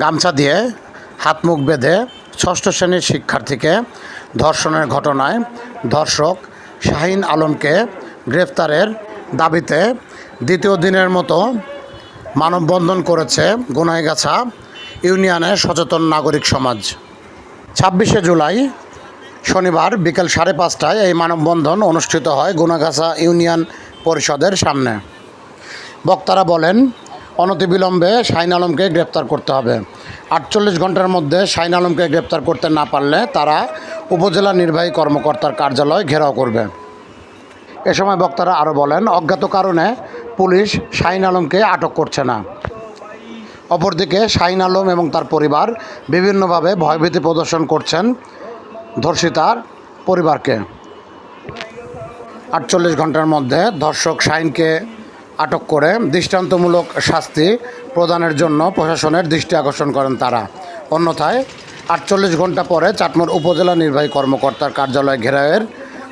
গামছা দিয়ে হাত মুখ বেঁধে ষষ্ঠ শ্রেণির শিক্ষার্থীকে ধর্ষণের ঘটনায় ধর্ষক শাহিন আলমকে গ্রেফতারের দাবিতে দ্বিতীয় দিনের মতো মানববন্ধন করেছে গোনাইগাছা ইউনিয়নের সচেতন নাগরিক সমাজ। ছাব্বিশে জুলাই শনিবার বিকেল সাড়ে পাঁচটায় এই মানববন্ধন অনুষ্ঠিত হয় গুনাগাছা ইউনিয়ন পরিষদের সামনে। বক্তারা বলেন অনতিবিলম্বে শাহিন আলমকে গ্রেপ্তার করতে হবে। আটচল্লিশ ঘণ্টার মধ্যে শাহিন আলমকে গ্রেপ্তার করতে না পারলে তারা উপজেলা নির্বাহী কর্মকর্তার কার্যালয় ঘেরাও করবে। এ সময় বক্তারা আরও বলেন, অজ্ঞাত কারণে পুলিশ শাহিন আলমকে আটক করছে না। অপরদিকে শাহিন আলম এবং তার পরিবার বিভিন্নভাবে ভয়ভীতি প্রদর্শন করছেন ধর্ষিতার পরিবারকে। আটচল্লিশ ঘণ্টার মধ্যে ধর্ষক শাহিনকে আটক করে দৃষ্টান্তমূলক শাস্তি প্রদানের জন্য প্রশাসনের দৃষ্টি আকর্ষণ করেন তারা। অন্যথায়, আটচল্লিশ ঘণ্টা পরে চাটমোর উপজেলা নির্বাহী কর্মকর্তার কার্যালয় ঘেরাওয়ের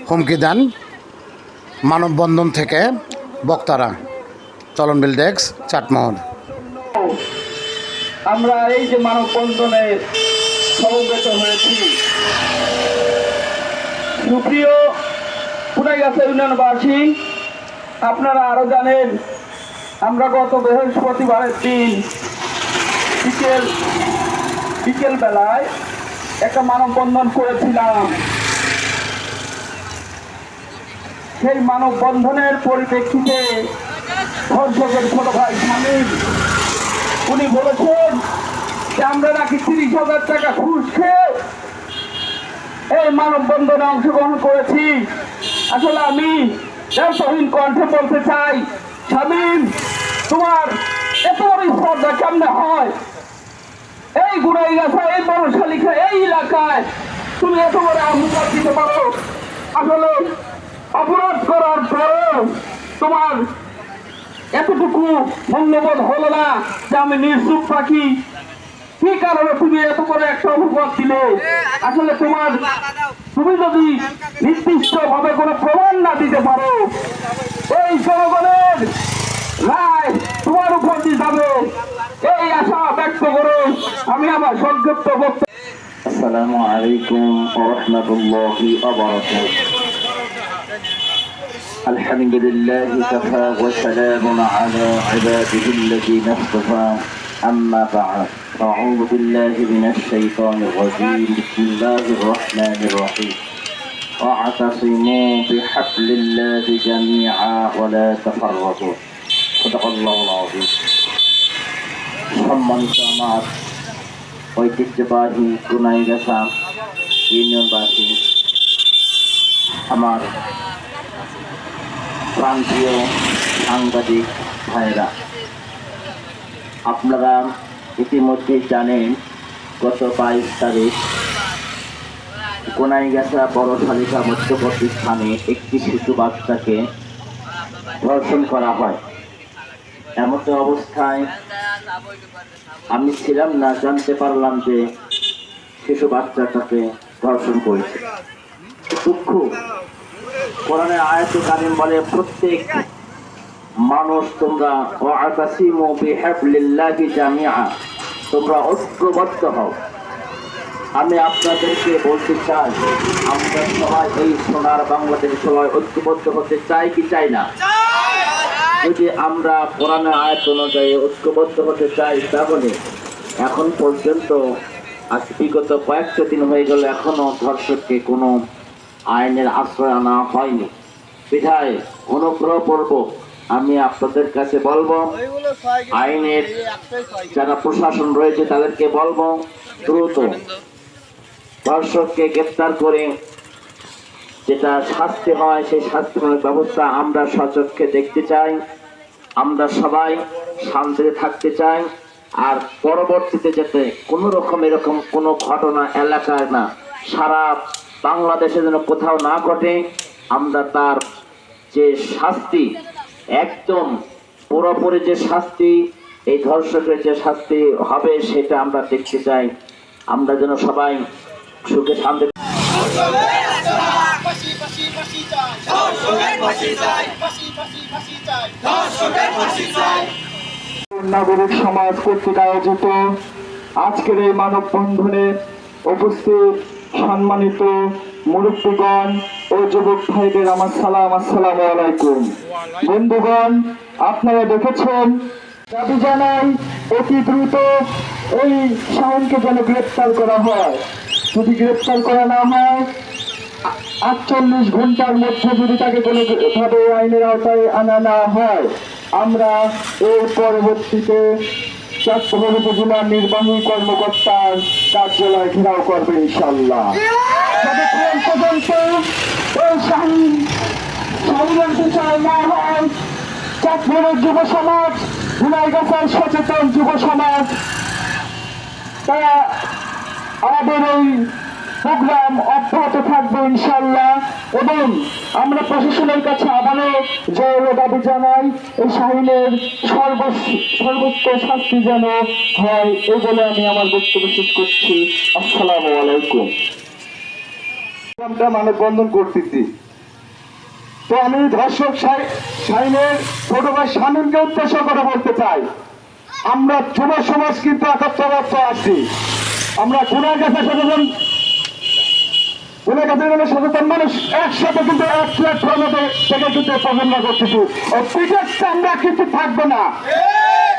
হুমকি দেন মানববন্ধন থেকে বক্তারা। চলনবিল ডেস্ক, চাটমোহর। আমরা এই যে মানববন্ধনে সমবেত হয়েছি, সুপ্রিয় পুনাইগাছা ইউনিয়নবাসী আপনারা আরও জানেন, আমরা গত বৃহস্পতিবারের দিন বিকেল বিকেল বেলায় একটা মানববন্ধন করেছিলাম। সেই মানববন্ধনের পরিপ্রেক্ষিতে ধর্ষকের ছোট ভাই স্বামীর উনি বলেছেন যে আমরা নাকি তিরিশ হাজার টাকা ঘুষ খেয়ে এই মানববন্ধনে অংশগ্রহণ করেছি। আসলে আমি ব্যবসাহীন কণ্ঠে বলতে চাই শামীম তোমার এত বড় স্পর্ধা কেমনে হয়? এই গুড়াই গাছা এই বড় শালিখা এই এলাকায় তুমি এত বড় অহংকার দিতে পারো? আসলে অপরাধ করার পরেও তোমার এতটুকু মূল্যবোধ হলো না যে আমি নির্চুপ পাখি কি কারণে তুমি এত করে একটা অভিযোগ দিলে? আসলে তোমার তুমি যদি নির্দিষ্ট ভাবে কোনো প্রমাণ না দিতে পারো এই জনগণের রায় তোমার উপর দিয়ে যাবে এই আশা ব্যক্ত করে আমি আমার সংক্ষিপ্ত বক্তব্য السلام عليكم ورحمة الله وبركاته الحمد لله كفى وسلام على عباده الذين اصطفى أما بعد أعوذ بالله من الشيطان الرجيم بسم الله الرحمن الرحيم واعتصموا بحبل الله جميعا ولا تفرقوا صدق الله العظيم সম্মানিত আমার ঐতিহ্যবাহী গুনাইগাছা ইউনিয়নবাসী আমার প্রান্তীয় সাংবাদিক ভাইরা আপনারা ইতিমধ্যে জানেন, গত বাইশ তারিখ কোনাইগাছা বড় শালিকা মধ্যবর্তী স্থানে একটি শিশু বাচ্চাকে ধর্ষণ করা হয়। এমত অবস্থায় আমি ছিলাম না, জানতে পারলাম যে শিশু বাচ্চাটাকে ধর্ষণ করেছে। দুঃখ। কোরআনে আয়াতে কারিম বলে, প্রত্যেক মানুষ, তোমরা তোমরা ঐক্যবদ্ধ হও। আমি আপনাদেরকে বলতে চাই, আমরা সবাই এই সোনার বাংলাদেশ সবাই ঐক্যবদ্ধ হতে চাই কি চাই না? যদি আমরা কোরআনের আয়াত অনুযায়ী ঐক্যবদ্ধ হতে চাই, তাহলে এখন পর্যন্ত, আজ বিগত কয়েকশো দিন হয়ে গেল, এখনও ধর্ষককে কোনো আইনের আশ্রয় আনা হয়নি। বিধায় অনুগ্রহ করব আমি আপনাদের কাছে বলব আইনের যারা প্রশাসন রয়েছে তাদেরকে বলব দ্রুত দর্শককে গ্রেপ্তার করে যেটা শাস্তি হয় সেই শাস্তিমূলক ব্যবস্থা আমরা সচক্ষে দেখতে চাই আমরা সবাই শান্তিতে থাকতে চাই আর পরবর্তীতে যাতে কোনো রকম এরকম কোনো ঘটনা এলাকায় না সারা বাংলাদেশে যেন কোথাও না ঘটে আমরা তার যে শাস্তি একদম পুরোপুরি যে শাস্তি, এই ধর্ষকের যে শাস্তি হবে সেটা আমরা দেখতে চাই। আমরা যেন সবাই সুখে শান্তি নাগরিক সমাজ কর্তৃক আয়োজিত আজকের এই মানববন্ধনে উপস্থিত সম্মানিত মুরব্বীগণ ও যুবক ভাইদের আমার সালাম, আসসালামু আলাইকুম। বন্ধুগণ, আপনারা দেখেছেন, দাবি জানাই অতি দ্রুত ওই শাহনকে যেন গ্রেপ্তার করা হয়। যদি গ্রেপ্তার করা না হয়, আটচল্লিশ ঘণ্টার মধ্যে যদি তাকে কোনোভাবে আইনের আওতায় আনা না হয়, আমরা এর পরবর্তীতে চাঁদপুর উপজেলার নির্বাহী কর্মকর্তার কার্যালয় ঘেরাও করবে ইনশাল্লাহ যতক্ষণ পর্যন্ত শাহীনের বিচার না হয় চাঁদপুরের যুব সমাজ গুনাইগাছার সচেতন যুব সমাজ তারা আমাদের এই প্রোগ্রাম অব্যাহত থাকবে ইনশাল্লাহ এবং আমরা প্রশাসনের কাছে আবারও জয় দাবি জানাই এই শাহিনের সর্বোচ্চ শাস্তি যেন হয় এই বলে আমি আমার বক্তব্য শেষ করছি আসসালামু আলাইকুম মানববন্ধন করতেছি। তো আমি ধর্ষক শাহিনের ছোট ভাই শামীমকে উদ্দেশ্য করে বলতে চাই। আমরা যুব সমাজ কিন্তু একত্রবদ্ধ আছি। আমরা গুণের কাছে সচেতন গুণের কাছে মানে সচেতন মানুষ একসাথে কিন্তু এক প্ল্যাটফর্মে থেকে কিন্তু করতেছি। ও আমরা কিন্তু থাকব না।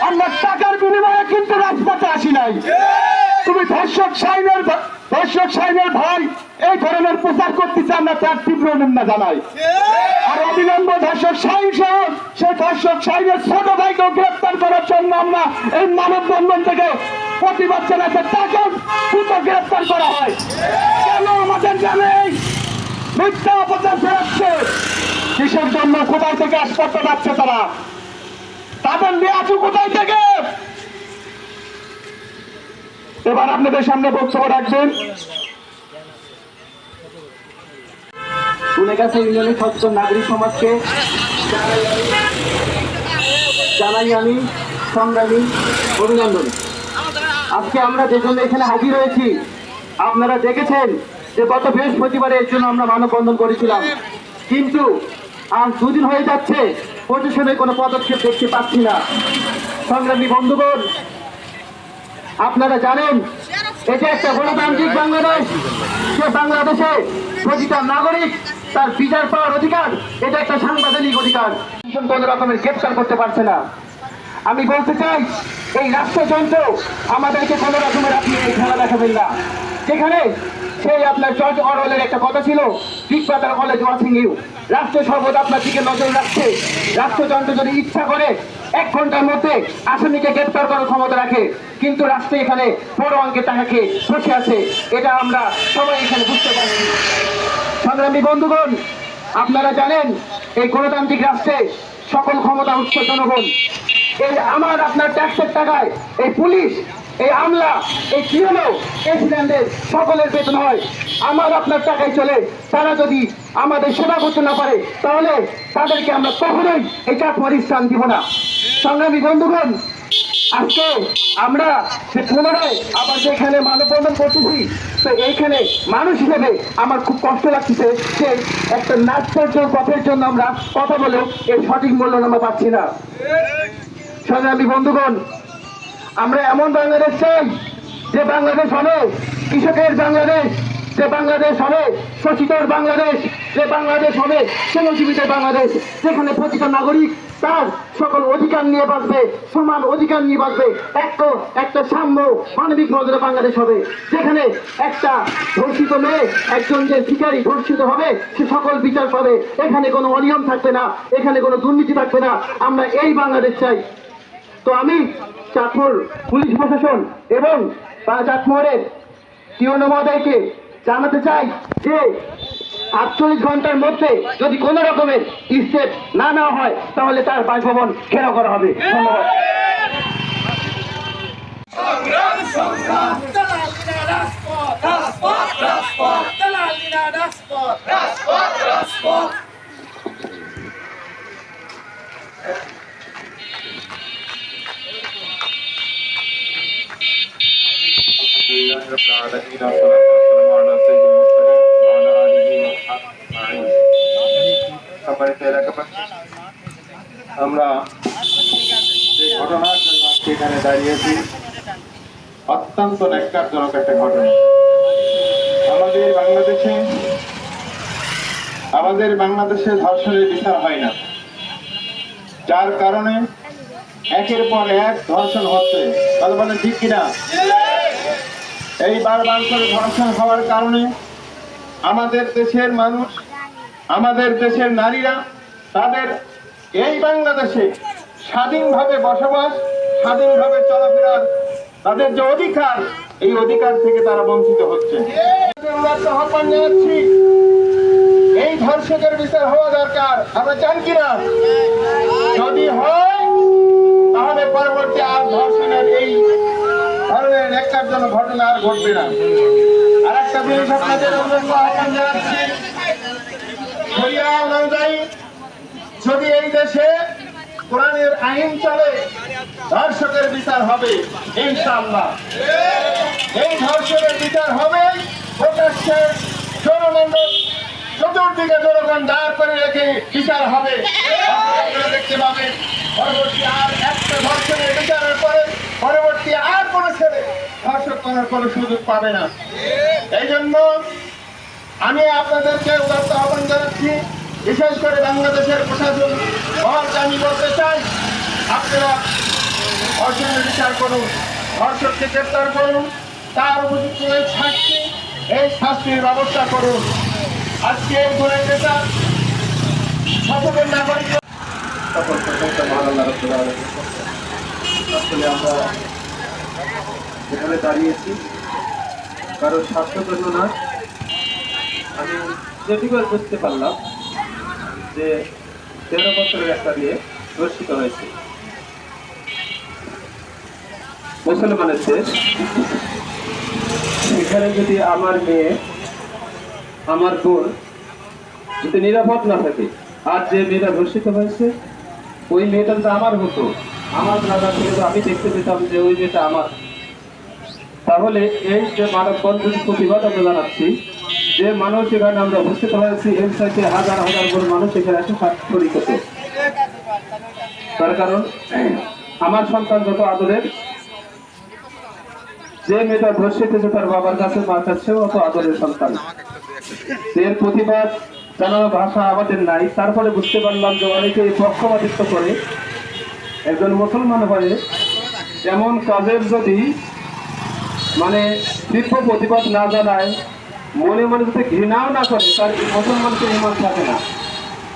আমরা টাকার বিনিময়ে কিন্তু রাজপথে আসি নাই। তুমি ধর্ষক সাইনের ধর্ষক সাইনের ভাই ধরনের প্রচার করতেছে আমরা তার তীব্র নিন্দা জানাই? আর অবিলম্বে ধর্ষক সাইন সহ সেই ধর্ষক সাইনের ছোট ভাইকেও গ্রেপ্তার করার জন্য আমরা এই মানববন্ধন থেকে প্রতিবাদ জানাচ্ছি তাকেও দ্রুত গ্রেপ্তার করা হয়। কেন আমাদের জানে মিথ্যা অপচার ফেরাচ্ছে কিসের জন্য কোথায় থেকে আসপত্র পাচ্ছে তারা? তাদের নিয়ে আছু কোথায় থেকে? এবার আপনাদের সামনে বক্তব্য রাখবেন। গুণেগাছা ইউনিয়নের সচেতন নাগরিক সমাজকে। জানাই আমি সংগ্রামী অভিনন্দন। আজকে আমরা যে এখানে হাজির হয়েছি, আপনারা দেখেছেন যে গত বৃহস্পতিবারে এর জন্য আমরা মানববন্ধন করেছিলাম। কিন্তু আজ দুদিন হয়ে যাচ্ছে প্রশাসনের কোনো পদক্ষেপ দেখতে পাচ্ছি না। সংগ্রামী বন্ধুগণ, আপনারা জানেন, এটা একটা গণতান্ত্রিক বাংলাদেশ। সে বাংলাদেশে প্রতিটা নাগরিক তার বিচার পাওয়ার অধিকার, এটা একটা সাংবিধানিক অধিকার। কোন রকমের গ্রেপ্তার করতে পারছে না। আমি বলতে চাই, এই রাষ্ট্রযন্ত্র আমাদেরকে কোনো রকমের আপনি এই খেলা দেখাবেন না। সেখানে সেই আপনার জর্জ অরওয়েলের একটা কথা ছিল big brother college watching you রাষ্ট্র সর্বদা আপনার দিকে নজর রাখছে। রাষ্ট্রযন্ত্র যদি ইচ্ছা করে, এক ঘণ্টার মধ্যে আসামিকে গ্রেপ্তার করার ক্ষমতা রাখে। কিন্তু রাষ্ট্র এখানে বড় অঙ্কে তাহাকে বসে আছে। এটা আমরা সবাই এখানে বুঝতে পারছি সংগ্রামী বন্ধুগণ, আপনারা জানেন এই গণতান্ত্রিক রাষ্ট্রে সকল ক্ষমতা উৎস জনগণ। এই আমার আপনার ট্যাক্সের টাকায় এই পুলিশ, এই আমলা, এই পিএলও প্রেসিডেন্টের সকলের বেতন হয়। আমার আপনার টাকায় চলে, তারা যদি আমাদের সেবা করতে না পারে, তাহলে তাদেরকে আমরা কখনোই এই চাকমারি স্থান দিব না। সংগ্রামী বন্ধুগণ আজকে আমরা সে পুনরায় আবার যেখানে মানববন্ধন করতেছি, তো এইখানে মানুষ হিসেবে আমার খুব কষ্ট লাগতেছে যে একটা নাট্য পথের জন্য আমরা কথা বলেও এর সঠিক মূল্য আমরা পাচ্ছি না। সংগ্রামী বন্ধুগণ, আমরা এমন বাংলাদেশ চাই যে বাংলাদেশ হবে, কৃষকের বাংলাদেশ, যে বাংলাদেশ হবে, শোষিতর বাংলাদেশ, যে বাংলাদেশ হবে শ্রমজীবীদের বাংলাদেশ, যেখানে প্রতিটা নাগরিক তার সকল অধিকার নিয়ে বাঁচবে, সমান অধিকার নিয়ে বাঁচবে। একটা একটা সাম্য মানবিক নজরে বাংলাদেশ হবে, যেখানে একটা ধর্ষিত মেয়ে, একজন যে শিকারী ধর্ষিত হবে, সে সকল বিচার পাবে। এখানে কোনো অনিয়ম থাকবে না, এখানে কোনো দুর্নীতি থাকবে না। আমরা এই বাংলাদেশ চাই। তো আমি চাঁদপুর পুলিশ প্রশাসন এবং চাঁদপুরের টিওনো মহোদয়কে জানাতে চাই যে আটচল্লিশ ঘণ্টার মধ্যে যদি কোনো রকমের স্টেপ না নেওয়া হয় তাহলে তার বাসভবন ঘেরাও করা হবে। ধন্যবাদ। Dalalina Rasport! সম্মানিত এলাকাবাসী, আমরা ঘটনার জন্য এখানে দাঁড়িয়েছি, অত্যন্ত ন্যাক্কারজনক একটা ঘটনা। আমাদের বাংলাদেশে আমাদের বাংলাদেশে ধর্ষণের বিচার হয় না। যার কারণে একের পর এক ধর্ষণ হচ্ছে। কথা বলেন ঠিক কিনা? এই বারবার করে ধর্ষণ হওয়ার কারণে আমাদের দেশের মানুষ আমাদের দেশের নারীরা তাদের এই বাংলাদেশে স্বাধীনভাবে বসবাস, স্বাধীনভাবে চলাফেরার তাদের যে অধিকার, এই অধিকার থেকে তারা বঞ্চিত হচ্ছে। আহ্বান জানাচ্ছি, এই ধর্ষকের বিচার হওয়া দরকার। আমরা চান কিনা? যদি হয়, তাহলে পরবর্তী আর ধর্ষণের এই ধরনের একটার জন্য ঘটনা আর ঘটবে না। আর একটা জিনিস আপনাদের আহ্বান জানাচ্ছি। অনুযায়ী যদি এই দেশে কোরআনের আইন চলে, ধর্ষকের বিচার হবে, ইনশাআল্লাহ। এই ধর্ষকের বিচার হবে, প্রকাশ্যে জনমন্ডল চতুর্দিকে জনগণ দাঁড় করে রেখে বিচার হবে। দেখতে পাবেন, পরবর্তী আর একটা ধর্ষণের বিচারের পরে, পরবর্তী আর কোনো ছেলে ধর্ষক করার কোনো সুযোগ পাবে না। এই জন্য আমি আপনাদেরকে উদাত্ত আহ্বান জানাচ্ছি, বিশেষ করে বাংলাদেশের প্রশাসন মহলকে আমি বলতে চাই। আপনারা ধর্ষণের বিচার করুন, ধর্ষককে গ্রেপ্তার করুন, তার উপযুক্ত শাস্তি, এই শাস্তির ব্যবস্থা করুন। আজকে গুণের নেতা সচেতন নাগরিক। আসলে আমরা এখানে দাঁড়িয়েছি, কারও স্বাস্থ্যের জন্য না আমি যেটুকু বুঝতে পারলাম যে তেরো বছরের একটা দিয়ে ধর্ষিত হয়েছে। মুসলমানের দেশ। এখানে যদি আমার মেয়ে, আমার বোন যদি নিরাপদ না থাকে, আর যে মেয়েটা ধর্ষিত হয়েছে, ওই মেয়েটা তো আমার হতো, আমার দাদা থেকে আমি দেখতে পেতাম যে ওই মেয়েটা আমার। তাহলে এই যে মানব বন্ধুর প্রতিবাদ আমরা জানাচ্ছি যে মানুষ এখানে আমরা উপস্থিত হয়েছি, এর সাথে হাজার হাজার করে মানুষ এখানে করতে তার কারণ, আমার সন্তান যত আদরের, যে মেয়েটা ধর্ষিত হয়েছে তার বাবার কাছে কাছে অত আদরের সন্তান। এর প্রতিবাদ জানানোর ভাষা আমাদের নাই। তারপরে বুঝতে পারলাম যে অনেকে পক্ষপাতিত্ব করে। একজন মুসলমান হয়ে এমন কাজের যদি মানে তীব্র প্রতিবাদ না জানায় মনে মনে যদি ঘৃণাও না করে, তার মুসলমানকে ইমান থাকে না।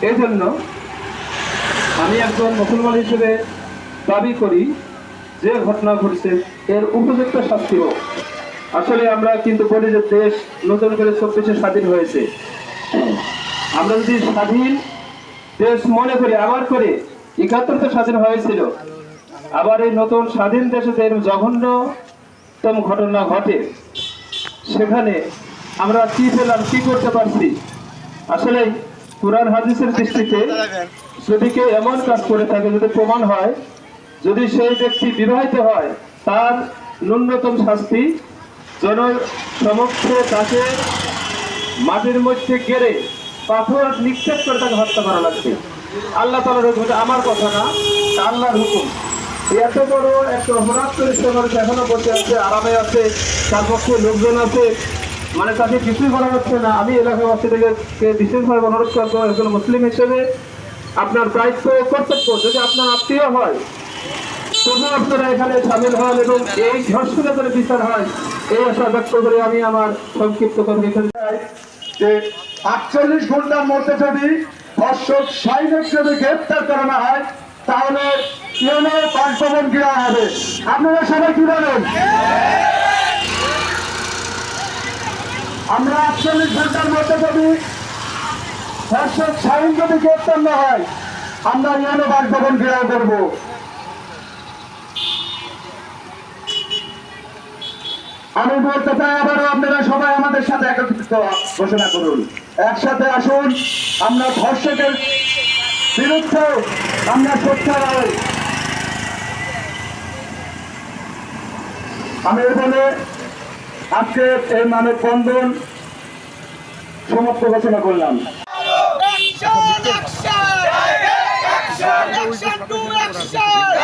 এই জন্য আমি একজন মুসলমান হিসেবে দাবি করি, যে ঘটনা ঘটছে, এর উপযুক্ত শাস্তি হোক। আসলে আমরা কিন্তু বলি যে দেশ নতুন করে চব্বিশে স্বাধীন হয়েছে। আমরা যদি স্বাধীন দেশ মনে করি, আবার করে একাত্তরতে স্বাধীন হয়েছিল। আবার এই নতুন স্বাধীন দেশে যে জঘন্যতম ঘটনা ঘটে, সেখানে আমরা কি পেলাম, কি করতে পারছি? আসলে কোরআন হাদিসের দৃষ্টিতে যদি কেউ এমন কাজ করে থাকে, যদি প্রমাণ হয়, যদি সেই ব্যক্তি বিবাহিত হয়, তার ন্যূনতম শাস্তি জন সমক্ষে তাকে মাটির মধ্যে গেড়ে পাথর নিক্ষেপ করে তাকে হত্যা করা লাগছে আল্লাহ তালার হুকুম আমার কথা না আল্লাহর হুকুম। এত বড় একটা অপরাধ এখনও বসে আছে, আরামে আছে, তার পক্ষে লোকজন আছে। মানে তাকে কিছুই করা হচ্ছে না। আমি এলাকাবাসী থেকে বিশেষভাবে অনুরোধ করব, একজন মুসলিম হিসেবে আপনার দায়িত্ব কর্তব্য, যদি আপনার আত্মীয় হয় তবু আপনারা এখানে সামিল হন এবং এই ধর্ষণের করে বিচার হয়, এই আশা ব্যক্ত করে আমি আমার সংক্ষিপ্ত এখানে যে আটচল্লিশ ঘণ্টার মধ্যে যদি ধর্ষক সাইনের যদি গ্রেপ্তার করা না হয়, তাহলে ইউনো বাসভবন দেওয়া হবে। আপনারা সবাই কি বলেন? আমরা আটচল্লিশ ঘণ্টার মধ্যে যদি ধর্ষক সাইন যদি গ্রেপ্তার না হয়, আমরা ইউনো বাসভবন ঘেরাও করব। আমি বলতে চাই আবারও আপনারা সবাই আমাদের সাথে একত্রিত ঘোষণা করুন। একসাথে আসুন, আমরা ধর্ষকের বিরুদ্ধে আমরা সোচ্চার আমি বলে আজকে এই মানব বন্ধন সমাপ্ত ঘোষণা করলাম Action! Action! Action! Action